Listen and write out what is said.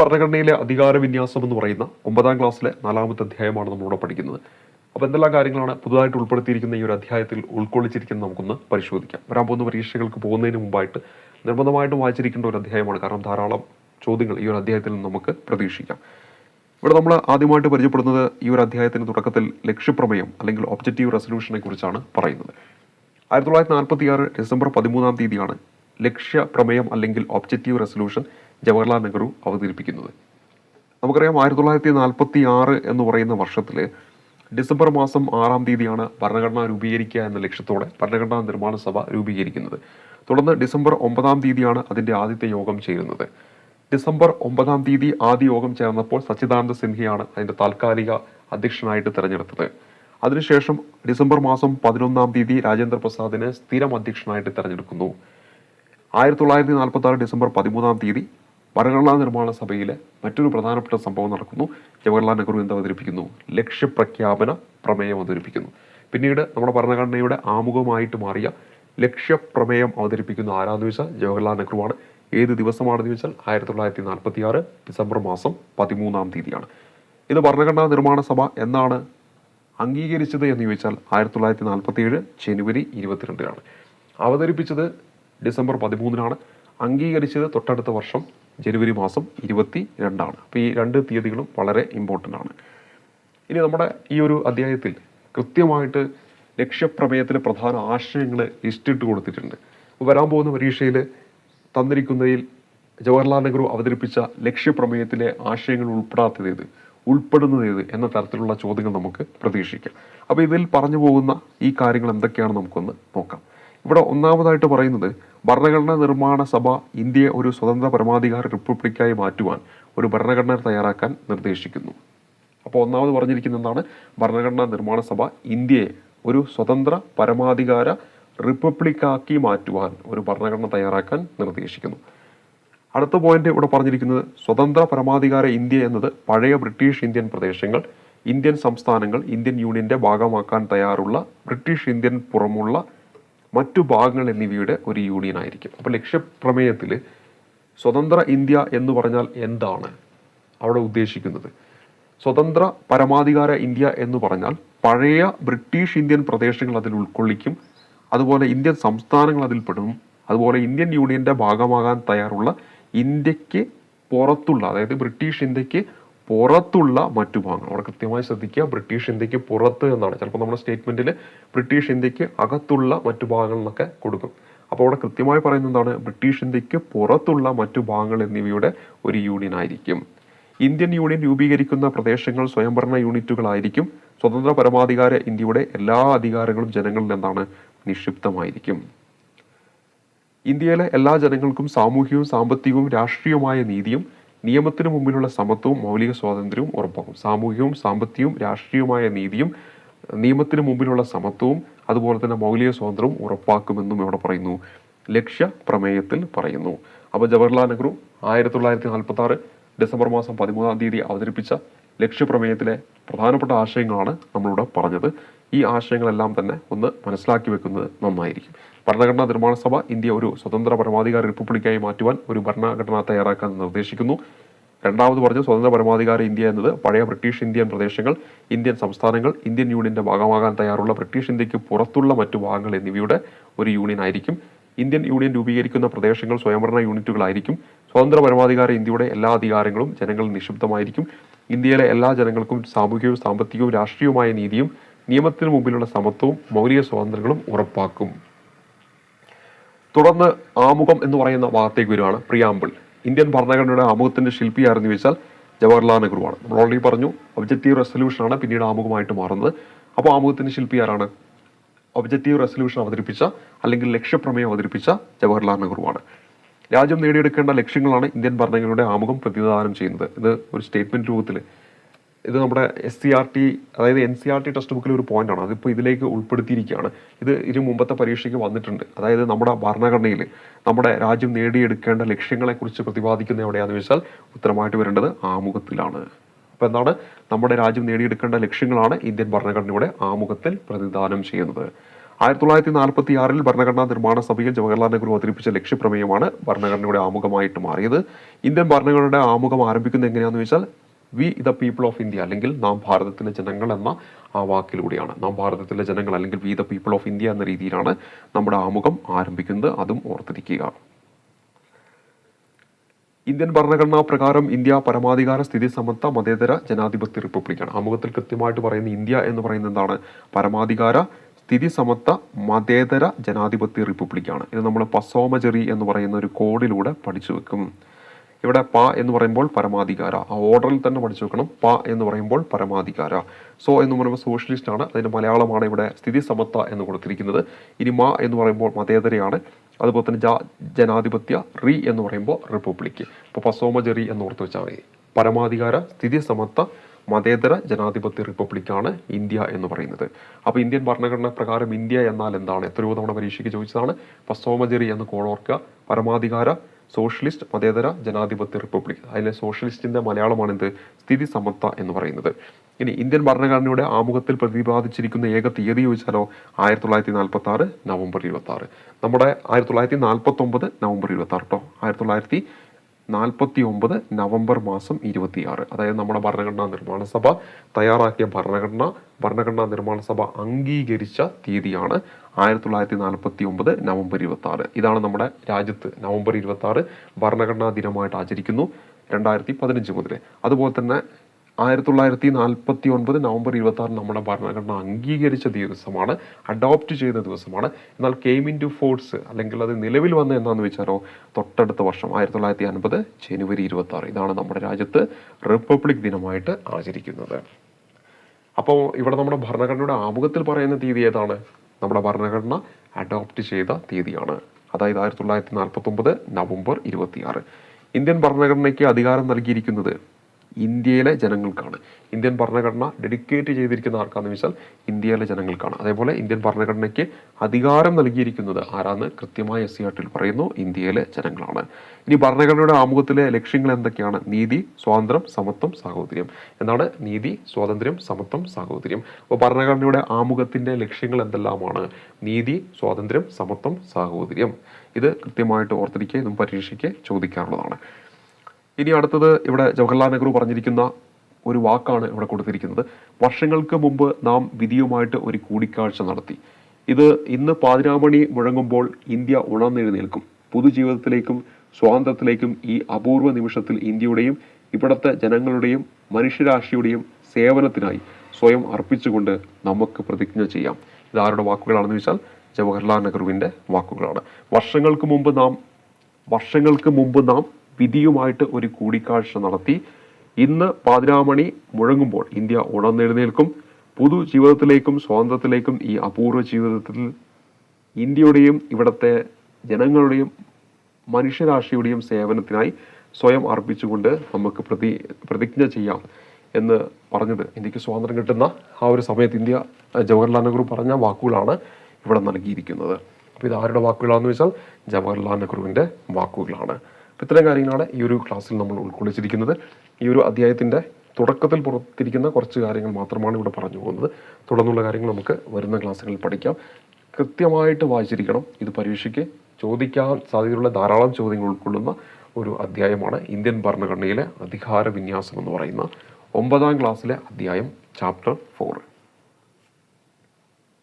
ഭരണഘടനയിലെ അധികാര വിന്യാസം എന്ന് പറയുന്ന ഒമ്പതാം ക്ലാസ്സിലെ നാലാമത്തെ അധ്യായമാണ് നമ്മളിവിടെ പഠിക്കുന്നത്. അപ്പോൾ എന്തെല്ലാം കാര്യങ്ങളാണ് പുതുതായിട്ട് ഉൾപ്പെടുത്തിയിരിക്കുന്ന ഈ ഒരു അധ്യായത്തിൽ ഉൾക്കൊള്ളിച്ചിരിക്കുന്നത് നമുക്കൊന്ന് പരിശോധിക്കാം. വരാൻ പോകുന്ന പരീക്ഷകൾക്ക് പോകുന്നതിന് മുമ്പായിട്ട് നിർബന്ധമായിട്ടും വായിച്ചിരിക്കേണ്ട ഒരു അധ്യായമാണ്. കാരണം ധാരാളം ചോദ്യങ്ങൾ ഈ ഒരു അധ്യായത്തിൽ നിന്ന് നമുക്ക് പ്രതീക്ഷിക്കാം. ഇവിടെ നമ്മൾ ആദ്യമായിട്ട് പരിചയപ്പെടുന്നത് ഈ ഒരു അധ്യായത്തിന്റെ തുടക്കത്തിൽ ലക്ഷ്യപ്രമേയം അല്ലെങ്കിൽ ഒബ്ജക്റ്റീവ് റെസൊല്യൂഷനെ കുറിച്ചാണ് പറയുന്നത്. ആയിരത്തി തൊള്ളായിരത്തി നാൽപ്പത്തി ആറ് ഡിസംബർ പതിമൂന്നാം തീയതിയാണ് ലക്ഷ്യ പ്രമേയം അല്ലെങ്കിൽ ഒബ്ജക്റ്റീവ് റെസൊല്യൂഷൻ ജവഹർലാൽ നെഹ്റു അവതരിപ്പിക്കുന്നത്. നമുക്കറിയാം ആയിരത്തി തൊള്ളായിരത്തി നാൽപ്പത്തി ആറ് എന്ന് പറയുന്ന വർഷത്തിൽ ഡിസംബർ മാസം ആറാം തീയതിയാണ് ഭരണഘടന രൂപീകരിക്കുക എന്ന ലക്ഷ്യത്തോടെ ഭരണഘടനാ നിർമ്മാണ സഭ രൂപീകരിക്കുന്നത്. തുടർന്ന് ഡിസംബർ ഒമ്പതാം തീയതിയാണ് അതിന്റെ ആദ്യത്തെ യോഗം ചേരുന്നത്. ഡിസംബർ ഒമ്പതാം തീയതി ആദ്യ യോഗം ചേർന്നപ്പോൾ സച്ചിദാനന്ദ സിൻഹയാണ് അതിന്റെ താൽക്കാലിക അധ്യക്ഷനായിട്ട് തിരഞ്ഞെടുത്തത്. അതിനുശേഷം ഡിസംബർ മാസം പതിനൊന്നാം തീയതി രാജേന്ദ്ര പ്രസാദിനെ സ്ഥിരം അധ്യക്ഷനായിട്ട് തിരഞ്ഞെടുക്കുന്നു. ആയിരത്തി തൊള്ളായിരത്തി നാൽപ്പത്തി ആറ് ഡിസംബർ പതിമൂന്നാം തീയതി ഭരണഘടനാ നിർമ്മാണ സഭയിലെ മറ്റൊരു പ്രധാനപ്പെട്ട സംഭവം നടക്കുന്നു. ജവഹർലാൽ നെഹ്റു എന്ത് അവതരിപ്പിക്കുന്നു? ലക്ഷ്യപ്രഖ്യാപന പ്രമേയം അവതരിപ്പിക്കുന്നു. പിന്നീട് നമ്മുടെ ഭരണഘടനയുടെ ആമുഖമായിട്ട് മാറിയ ലക്ഷ്യപ്രമേയം അവതരിപ്പിക്കുന്ന ആരാന്ന് വെച്ചാൽ ജവഹർലാൽ നെഹ്റുവാണ്. ഏത് ദിവസമാണെന്ന് ചോദിച്ചാൽ ആയിരത്തി തൊള്ളായിരത്തി നാൽപ്പത്തി ആറ് ഡിസംബർ മാസം പതിമൂന്നാം തീയതിയാണ്. ഇത് ഭരണഘടനാ നിർമ്മാണ സഭ എന്നാണ് അംഗീകരിച്ചത് എന്ന് ചോദിച്ചാൽ ആയിരത്തി തൊള്ളായിരത്തി നാൽപ്പത്തി ഏഴ് ജനുവരി ഇരുപത്തിരണ്ടിനാണ്. അവതരിപ്പിച്ചത് ഡിസംബർ പതിമൂന്നിനാണ്. അംഗീകരിച്ചത് തൊട്ടടുത്ത വർഷം ജനുവരി മാസം ഇരുപത്തി രണ്ടാണ് അപ്പോൾ ഈ രണ്ട് തീയതികളും വളരെ ഇമ്പോർട്ടന്റ് ആണ്. ഇനി നമ്മുടെ ഈ ഒരു അധ്യായത്തിൽ കൃത്യമായിട്ട് ലക്ഷ്യപ്രമേയത്തിലെ പ്രധാന ആശയങ്ങൾ ലിസ്റ്റിട്ട് കൊടുത്തിട്ടുണ്ട്. വരാൻ പോകുന്ന പരീക്ഷയിൽ തന്നിരിക്കുന്നതിൽ ജവഹർലാൽ നെഹ്റു അവതരിപ്പിച്ച ലക്ഷ്യപ്രമേയത്തിലെ ആശയങ്ങൾ ഉൾപ്പെടാത്തത് ഏത്? ഉൾപ്പെടുന്നത് ഏത്? എന്ന തരത്തിലുള്ള ചോദ്യങ്ങൾ നമുക്ക് പ്രതീക്ഷിക്കാം. അപ്പോൾ ഇതിൽ പറഞ്ഞു പോകുന്ന ഈ കാര്യങ്ങൾ എന്തൊക്കെയാണ് നമുക്കൊന്ന് നോക്കാം. ഇവിടെ ഒന്നാമതായിട്ട് പറയുന്നത് ഭരണഘടനാ നിർമ്മാണ സഭ ഇന്ത്യയെ ഒരു സ്വതന്ത്ര പരമാധികാര റിപ്പബ്ലിക്കായി മാറ്റുവാൻ ഒരു ഭരണഘടന തയ്യാറാക്കാൻ നിർദ്ദേശിക്കുന്നു. അപ്പോൾ ഒന്നാമത് പറഞ്ഞിരിക്കുന്ന എന്താണ്? ഭരണഘടനാ നിർമ്മാണ സഭ ഇന്ത്യയെ ഒരു സ്വതന്ത്ര പരമാധികാര റിപ്പബ്ലിക്കാക്കി മാറ്റുവാൻ ഒരു ഭരണഘടന തയ്യാറാക്കാൻ നിർദ്ദേശിക്കുന്നു. അടുത്ത പോയിന്റ് ഇവിടെ പറഞ്ഞിരിക്കുന്നത് സ്വതന്ത്ര പരമാധികാര ഇന്ത്യ എന്നത് പഴയ ബ്രിട്ടീഷ് ഇന്ത്യൻ പ്രദേശങ്ങൾ ഇന്ത്യൻ സംസ്ഥാനങ്ങൾ ഇന്ത്യൻ യൂണിയന്റെ ഭാഗമാക്കാൻ തയ്യാറുള്ള ബ്രിട്ടീഷ് ഇന്ത്യൻ പുറമുള്ള മറ്റു ഭാഗങ്ങൾ എന്നിവയുടെ ഒരു യൂണിയൻ ആയിരിക്കും. അപ്പോൾ ലക്ഷ്യപ്രമേയത്തിൽ സ്വതന്ത്ര ഇന്ത്യ എന്ന് പറഞ്ഞാൽ എന്താണ്? അവിടെ ഉദ്ദേശിക്കുന്നത് സ്വതന്ത്ര പരമാധികാര ഇന്ത്യ എന്ന് പറഞ്ഞാൽ പഴയ ബ്രിട്ടീഷ് ഇന്ത്യൻ പ്രദേശങ്ങൾ അതിൽ ഉൾക്കൊള്ളിക്കും അതുപോലെ ഇന്ത്യൻ സംസ്ഥാനങ്ങൾ അതിൽ പെടും അതുപോലെ ഇന്ത്യൻ യൂണിയന്റെ ഭാഗമാകാൻ തയ്യാറുള്ള ഇന്ത്യയ്ക്ക് പുറത്തുള്ള അതായത് ബ്രിട്ടീഷ് ഇന്ത്യയ്ക്ക് പുറത്തുള്ള മറ്റു ഭാഗങ്ങൾ. അവിടെ കൃത്യമായി ശ്രദ്ധിക്കുക ബ്രിട്ടീഷ് ഇന്ത്യയ്ക്ക് പുറത്ത് എന്നാണ്. ചിലപ്പോൾ നമ്മുടെ സ്റ്റേറ്റ്മെന്റിൽ ബ്രിട്ടീഷ് ഇന്ത്യയ്ക്ക് അകത്തുള്ള മറ്റു ഭാഗങ്ങൾ എന്നൊക്കെ കൊടുക്കും. അപ്പോൾ അവിടെ കൃത്യമായി പറയുന്നത് എന്താണ്? ബ്രിട്ടീഷ് ഇന്ത്യയ്ക്ക് പുറത്തുള്ള മറ്റു ഭാഗങ്ങൾ എന്നിവയുടെ ഒരു യൂണിയൻ ആയിരിക്കും. ഇന്ത്യൻ യൂണിയൻ രൂപീകരിക്കുന്ന പ്രദേശങ്ങൾ സ്വയംഭരണ യൂണിറ്റുകളായിരിക്കും. സ്വതന്ത്ര പരമാധികാര ഇന്ത്യയുടെ എല്ലാ അധികാരങ്ങളും ജനങ്ങളിൽ എന്താണ് നിക്ഷിപ്തമായിരിക്കും. ഇന്ത്യയിലെ എല്ലാ ജനങ്ങൾക്കും സാമൂഹികവും സാമ്പത്തികവും രാഷ്ട്രീയവുമായ നീതിയും നിയമത്തിന് മുമ്പിലുള്ള സമത്വവും മൗലിക സ്വാതന്ത്ര്യവും ഉറപ്പാക്കും. സാമൂഹികവും സാമ്പത്തികവും രാഷ്ട്രീയവുമായ നീതിയും നിയമത്തിന് മുമ്പിലുള്ള സമത്വവും അതുപോലെ തന്നെ മൗലിക സ്വാതന്ത്ര്യവും ഉറപ്പാക്കുമെന്നും ഇവിടെ പറയുന്നു. ലക്ഷ്യ പ്രമേയത്തിൽ പറയുന്നു. അപ്പോൾ ജവഹർലാൽ നെഹ്റു ആയിരത്തി തൊള്ളായിരത്തി നാൽപ്പത്തി ആറ് ഡിസംബർ മാസം പതിമൂന്നാം തീയതി അവതരിപ്പിച്ച ലക്ഷ്യപ്രമേയത്തിലെ പ്രധാനപ്പെട്ട ആശയങ്ങളാണ് നമ്മളിവിടെ പറഞ്ഞത്. ഈ ആശയങ്ങളെല്ലാം തന്നെ ഒന്ന് മനസ്സിലാക്കി വെക്കുന്നത് നന്നായിരിക്കും. ഭരണഘടനാ നിർമ്മാണ സഭ ഇന്ത്യ ഒരു സ്വതന്ത്ര പരമാധികാര റിപ്പബ്ലിക്കായി മാറ്റുവാൻ ഒരു ഭരണഘടന തയ്യാറാക്കാൻ നിർദ്ദേശിക്കുന്നു. രണ്ടാമത് പറഞ്ഞു സ്വതന്ത്ര പരമാധികാര ഇന്ത്യ എന്നത് പഴയ ബ്രിട്ടീഷ് ഇന്ത്യൻ പ്രദേശങ്ങൾ ഇന്ത്യൻ സംസ്ഥാനങ്ങൾ ഇന്ത്യൻ യൂണിയന്റെ ഭാഗമാകാൻ തയ്യാറുള്ള ബ്രിട്ടീഷ് ഇന്ത്യയ്ക്ക് പുറത്തുള്ള മറ്റു ഭാഗങ്ങൾ എന്നിവയുടെ ഒരു യൂണിയൻ ആയിരിക്കും. ഇന്ത്യൻ യൂണിയൻ രൂപീകരിക്കുന്ന പ്രദേശങ്ങൾ സ്വയംഭരണ യൂണിറ്റുകളായിരിക്കും. സ്വതന്ത്ര പരമാധികാര ഇന്ത്യയുടെ എല്ലാ അധികാരങ്ങളും ജനങ്ങളിൽ നിക്ഷിപ്തമായിരിക്കും. ഇന്ത്യയിലെ എല്ലാ ജനങ്ങൾക്കും സാമൂഹികവും സാമ്പത്തികവും രാഷ്ട്രീയവുമായ നീതിയും നിയമത്തിന് മുമ്പിലുള്ള സമത്വവും മൗലിക സ്വാതന്ത്ര്യങ്ങളും ഉറപ്പാക്കും. തുടർന്ന് ആമുഖം എന്ന് പറയുന്ന ഭാഗത്തേക്ക് വരുവാണ് പ്രിയാമ്പിൾ. ഇന്ത്യൻ ഭരണഘടനയുടെ ആമുഖത്തിന്റെ ശില്പി ആരെന്ന് ചോദിച്ചാൽ ജവഹർലാൽ നെഹ്റുവാണ് നമ്മൾ ഓൾറെഡി പറഞ്ഞു ഒബ്ജക്റ്റീവ് റെസൊല്യൂഷൻ ആണ് പിന്നീട് ആമുഖമായിട്ട് മാറുന്നത്. അപ്പോൾ ആമുഖത്തിന്റെ ശില്പി ആരാണ്? ഒബ്ജക്റ്റീവ് റെസൊല്യൂഷൻ അവതരിപ്പിച്ച അല്ലെങ്കിൽ ലക്ഷ്യപ്രമേയം അവതരിപ്പിച്ച ജവഹർലാൽ നെഹ്റുവാണ് രാജ്യം നേടിയെടുക്കേണ്ട ലക്ഷ്യങ്ങളാണ് ഇന്ത്യൻ ഭരണഘടനയുടെ ആമുഖം പ്രതിനിധാനം ചെയ്യുന്നത്. ഇത് ഒരു സ്റ്റേറ്റ്മെന്റ് രൂപത്തിൽ ഇത് നമ്മുടെ എസ് സി ആർ ടി അതായത് N C R T text ബുക്കിൽ ഒരു പോയിന്റാണ് അതിപ്പോൾ ഇതിലേക്ക് ഉൾപ്പെടുത്തിയിരിക്കുകയാണ്. ഇത് ഇതിന് മുമ്പത്തെ പരീക്ഷയ്ക്ക് വന്നിട്ടുണ്ട്. അതായത് നമ്മുടെ ഭരണഘടനയിൽ നമ്മുടെ രാജ്യം നേടിയെടുക്കേണ്ട ലക്ഷ്യങ്ങളെക്കുറിച്ച് പ്രതിപാദിക്കുന്ന എവിടെയാണെന്ന് ചോദിച്ചാൽ ഉത്തരമായിട്ട് വരേണ്ടത് ആമുഖത്തിലാണ്. അപ്പോൾ എന്താണ്? നമ്മുടെ രാജ്യം നേടിയെടുക്കേണ്ട ലക്ഷ്യങ്ങളാണ് ഇന്ത്യൻ ഭരണഘടനയുടെ ആമുഖത്തിൽ പ്രതിദാനം ചെയ്യുന്നത്. ആയിരത്തി തൊള്ളായിരത്തി നാൽപ്പത്തി ആറിൽ ഭരണഘടനാ നിർമ്മാണ സഭയിൽ ജവഹർലാൽ നെഹ്റു അവതരിപ്പിച്ച ലക്ഷ്യപ്രമേയമാണ് ഭരണഘടനയുടെ ആമുഖമായിട്ട് മാറിയത്. ഇന്ത്യൻ ഭരണഘടനയുടെ ആമുഖം ആരംഭിക്കുന്നത് എങ്ങനെയാണെന്ന് വെച്ചാൽ we the people of India അല്ലെങ്കിൽ നാം ഭാരതത്തിലെ ജനങ്ങൾ എന്ന ആ വാക്കിലൂടെയാണ്. നാം ഭാരതത്തിലെ ജനങ്ങൾ അല്ലെങ്കിൽ we the people of India എന്ന രീതിയിലാണ് നമ്മുടെ ആമുഖം ആരംഭിക്കുന്നത്. അതും ഓർത്തിരിക്കുക. ഇന്ത്യൻ ഭരണഘടനാ പ്രകാരം ഇന്ത്യ പരമാധികാര സ്ഥിതി സമത്വ മതേതര ജനാധിപത്യ റിപ്പബ്ലിക്കാണ്. ആമുഖത്തിൽ കൃത്യമായിട്ട് പറയുന്ന ഇന്ത്യ എന്ന് പറയുന്നത് എന്താണ്? പരമാധികാര സ്ഥിതി സമത്വ മതേതര ജനാധിപത്യ റിപ്പബ്ലിക്കാണ്. ഇത് നമ്മൾ പസോമജെറി എന്ന് പറയുന്ന ഒരു കോഡിലൂടെ പഠിച്ചു വെക്കും. ഇവിടെ പ എന്ന് പറയുമ്പോൾ പരമാധികാര. ആ ഓർഡറിൽ തന്നെ പഠിച്ചു വെക്കണം. പ എന്ന് പറയുമ്പോൾ പരമാധികാര. സോ എന്ന് പറയുമ്പോൾ സോഷ്യലിസ്റ്റ് ആണ്. അതിന്റെ മലയാളമാണ് ഇവിടെ സ്ഥിതി സമത്വ എന്ന് കൊടുത്തിരിക്കുന്നത്. ഇനി മ എന്ന് പറയുമ്പോൾ മതേതരയാണ്. അതുപോലെ തന്നെ ജ ജനാധിപത്യ റി എന്ന് പറയുമ്പോൾ റിപ്പബ്ലിക് ഇപ്പോൾ പസോമജെറി എന്ന് ഓർത്ത് വെച്ചാൽ മതി. പരമാധികാര സ്ഥിതി സമത്വ മതേതര ജനാധിപത്യ റിപ്പബ്ലിക്കാണ് ഇന്ത്യ എന്ന് പറയുന്നത്. അപ്പോൾ ഇന്ത്യൻ ഭരണഘടന പ്രകാരം ഇന്ത്യ എന്നാൽ എന്താണ്? എത്രയോ തവണ പരീക്ഷയ്ക്ക് ചോദിച്ചതാണ്. പസോമജെറി എന്ന് കോളോർക്ക പരമാധികാര സോഷ്യലിസ്റ്റ് മതേതര ജനാധിപത്യ റിപ്പബ്ലിക് അതിലെ സോഷ്യലിസ്റ്റിന്റെ മലയാളമാണ് എന്ത് സ്ഥിതി സമത്വ എന്ന് പറയുന്നത്. ഇനി ഇന്ത്യൻ ഭരണഘടനയുടെ ആമുഖത്തിൽ പ്രതിപാദിച്ചിരിക്കുന്ന ഏക തീയതി ചോദിച്ചാലോ? ആയിരത്തി തൊള്ളായിരത്തി നാൽപ്പത്തി ആറ് നവംബർ ഇരുപത്തി ആറ് നമ്മുടെ ആയിരത്തി തൊള്ളായിരത്തി നാൽപ്പത്തി നവംബർ ഇരുപത്തി ആറ് കേട്ടോ ആയിരത്തി തൊള്ളായിരത്തി നാൽപ്പത്തി ഒമ്പത് നവംബർ മാസം ഇരുപത്തിയാറ്. അതായത് നമ്മുടെ ഭരണഘടനാ നിർമ്മാണ സഭ തയ്യാറാക്കിയ ഭരണഘടന ഭരണഘടനാ നിർമ്മാണ സഭ അംഗീകരിച്ച തീയതിയാണ് ആയിരത്തി തൊള്ളായിരത്തി നാൽപ്പത്തി ഒമ്പത് നവംബർ ഇരുപത്തി ആറ് ഇതാണ് നമ്മുടെ രാജ്യത്ത് നവംബർ ഇരുപത്തി ആറ് ഭരണഘടനാ ദിനമായിട്ട് ആചരിക്കുന്നു രണ്ടായിരത്തി പതിനഞ്ച് മുതൽ അതുപോലെ തന്നെ ആയിരത്തി തൊള്ളായിരത്തി നാൽപ്പത്തി ഒൻപത് നവംബർ ഇരുപത്തി ആറ് നമ്മുടെ ഭരണഘടന അംഗീകരിച്ച ദിവസമാണ് അഡോപ്റ്റ് ചെയ്ത ദിവസമാണ്. എന്നാൽ കെയിം ഇൻ ടു ഫോഴ്സ് അല്ലെങ്കിൽ അത് നിലവിൽ വന്ന എന്താണെന്ന് വെച്ചാലോ തൊട്ടടുത്ത വർഷം ആയിരത്തി തൊള്ളായിരത്തി അൻപത് ജനുവരി ഇരുപത്തി ആറ് ഇതാണ് നമ്മുടെ രാജ്യത്ത് റിപ്പബ്ലിക് ദിനമായിട്ട് ആചരിക്കുന്നത്. അപ്പോൾ ഇവിടെ നമ്മുടെ ഭരണഘടനയുടെ ആമുഖത്തിൽ പറയുന്ന തീയതി ഏതാണ്? നമ്മുടെ ഭരണഘടന അഡോപ്റ്റ് ചെയ്ത തീയതിയാണ്. അതായത് ആയിരത്തി തൊള്ളായിരത്തി നാൽപ്പത്തി ഒമ്പത് നവംബർ ഇരുപത്തിയാറ്. ഇന്ത്യൻ ഭരണഘടനയ്ക്ക് അധികാരം നൽകിയിരിക്കുന്നത് ഇന്ത്യയിലെ ജനങ്ങൾക്കാണ്. ഇന്ത്യൻ ഭരണഘടന ഡെഡിക്കേറ്റ് ചെയ്തിരിക്കുന്ന ആർക്കാന്ന് വെച്ചാൽ ഇന്ത്യയിലെ ജനങ്ങൾക്കാണ്. അതേപോലെ ഇന്ത്യൻ ഭരണഘടനയ്ക്ക് അധികാരം നൽകിയിരിക്കുന്നത് ആരാന്ന് കൃത്യമായി എസ് സി ആർട്ടിൽ പറയുന്നു ഇന്ത്യയിലെ ജനങ്ങളാണ്. ഇനി ഭരണഘടനയുടെ ആമുഖത്തിലെ ലക്ഷ്യങ്ങൾ എന്തൊക്കെയാണ്? നീതി സ്വാതന്ത്ര്യം സമത്വം സാഹോദര്യം. എന്നാണ് നീതി സ്വാതന്ത്ര്യം സമത്വം സാഹോദര്യം. അപ്പോൾ ഭരണഘടനയുടെ ആമുഖത്തിന്റെ ലക്ഷ്യങ്ങൾ എന്തെല്ലാമാണ്? നീതി സ്വാതന്ത്ര്യം സമത്വം സാഹോദര്യം. ഇത് കൃത്യമായിട്ട് ഓർത്തിരിക്കുക ഇതും പരീക്ഷയ്ക്ക് ചോദിക്കാറുള്ളതാണ് ഇനി അടുത്തത് ഇവിടെ ജവഹർലാൽ നെഹ്റു പറഞ്ഞിരിക്കുന്ന ഒരു വാക്കാണ് ഇവിടെ കൊടുത്തിരിക്കുന്നത്. വർഷങ്ങൾക്ക് മുമ്പ് നാം വിധിയുമായിട്ട് ഒരു കൂടിക്കാഴ്ച നടത്തി. ഇത് ഇന്ന് പാതിരാമണി മുഴങ്ങുമ്പോൾ ഇന്ത്യ ഉണർന്നെഴുന്നേൽക്കും പൊതുജീവിതത്തിലേക്കും സ്വാതന്ത്ര്യത്തിലേക്കും ഈ അപൂർവ നിമിഷത്തിൽ ഇന്ത്യയുടെയും ഇവിടുത്തെ ജനങ്ങളുടെയും മനുഷ്യരാശിയുടെയും സേവനത്തിനായി സ്വയം അർപ്പിച്ചുകൊണ്ട് നമുക്ക് പ്രതിജ്ഞ ചെയ്യാം. ഇത് ആരുടെ വാക്കുകളാണെന്ന് വെച്ചാൽ ജവഹർലാൽ നെഹ്റുവിന്റെ വാക്കുകളാണ്. വർഷങ്ങൾക്ക് മുമ്പ് നാം വർഷങ്ങൾക്ക് മുമ്പ് നാം വിധിയുമായിട്ട് ഒരു കൂടിക്കാഴ്ച നടത്തി. ഇന്ന് പാതിരാമണി മുഴങ്ങുമ്പോൾ ഇന്ത്യ ഉണർന്നെഴുന്നേൽക്കും. പുതു ജീവിതത്തിലേക്കും സ്വാതന്ത്ര്യത്തിലേക്കും ഈ അപൂർവ ജീവിതത്തിൽ ഇന്ത്യയുടെയും ഇവിടുത്തെ ജനങ്ങളുടെയും മനുഷ്യരാശിയുടെയും സേവനത്തിനായി സ്വയം അർപ്പിച്ചുകൊണ്ട് നമുക്ക് പ്രതി പ്രതിജ്ഞ ചെയ്യാം എന്ന് പറഞ്ഞത് ഇന്ത്യയ്ക്ക് സ്വാതന്ത്ര്യം കിട്ടുന്ന ആ ഒരു സമയത്ത് ഇന്ത്യ ജവഹർലാൽ നെഹ്റു പറഞ്ഞ വാക്കുകളാണ് ഇവിടെ നൽകിയിരിക്കുന്നത്. അപ്പോൾ ഇത് ആരുടെ വാക്കുകളാണെന്ന് വെച്ചാൽ ജവഹർലാൽ നെഹ്റുവിന്റെ വാക്കുകളാണ്. ഇത്തരം കാര്യങ്ങളാണ് ഈ ഒരു ക്ലാസ്സിൽ നമ്മൾ ഉൾക്കൊള്ളിച്ചിരിക്കുന്നത്. ഈ ഒരു അധ്യായത്തിന്റെ തുടക്കത്തിൽ പുറത്തിരിക്കുന്ന കുറച്ച് കാര്യങ്ങൾ മാത്രമാണ് ഇവിടെ പറഞ്ഞു പോകുന്നത്. തുടർന്നുള്ള കാര്യങ്ങൾ നമുക്ക് വരുന്ന ക്ലാസ്സുകളിൽ പഠിക്കാം. കൃത്യമായിട്ട് വായിച്ചിരിക്കണം. ഇത് പരീക്ഷയ്ക്ക് ചോദിക്കാൻ സാധ്യതയുള്ള ധാരാളം ചോദ്യങ്ങൾ ഉൾക്കൊള്ളുന്ന ഒരു അധ്യായമാണ് ഇന്ത്യൻ ഭരണഘടനയിലെ അധികാര വിന്യാസം എന്ന് പറയുന്ന ഒമ്പതാം ക്ലാസ്സിലെ അധ്യായം ചാപ്റ്റർ ഫോർ